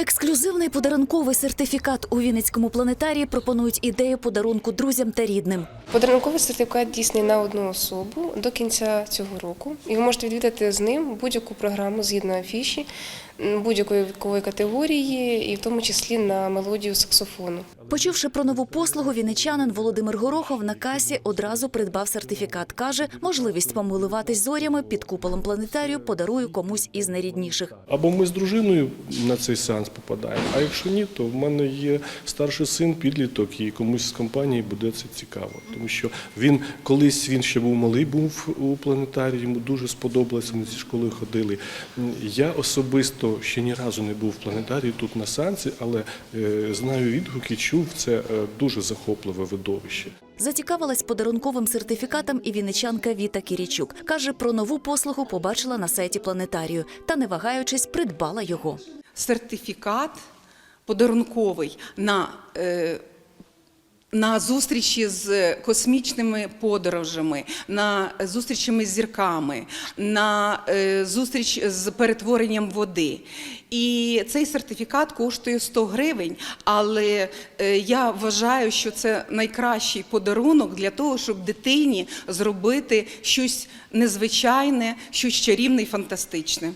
Ексклюзивний подарунковий сертифікат у Вінницькому планетарії пропонують ідею подарунку друзям та рідним. Подарунковий сертифікат дійсний на одну особу до кінця цього року. І ви можете відвідати з ним будь-яку програму згідно афіші, будь-якої вікової категорії, і в тому числі на мелодію саксофону. Почувши про нову послугу, вінничанин Володимир Горохов на касі одразу придбав сертифікат. Каже, можливість помилуватись зорями під куполом планетарію подарує комусь із найрідніших. Або ми з дружиною на цей сеанс попадаємо, а якщо ні, то в мене є старший син, підліток, і комусь з компанії буде це цікаво. Тому що він колись він ще був малий, був у планетарії, йому дуже сподобалося, ми зі школи ходили. Я особисто ще ні разу не був в планетарії тут на сеансі, але е, знаю відгуки, чув це е, дуже захопливе видовище. Зацікавилась подарунковим сертифікатом і вінничанка Віта Кірічук. Каже, про нову послугу побачила на сайті планетарію та, не вагаючись, придбала його. Сертифікат подарунковий на, е, на зустрічі з космічними подорожами, на зустрічами з зірками, на е, зустріч з перетворенням води. І цей сертифікат коштує 100 гривень, але е, я вважаю, що це найкращий подарунок для того, щоб дитині зробити щось незвичайне, щось чарівне і фантастичне.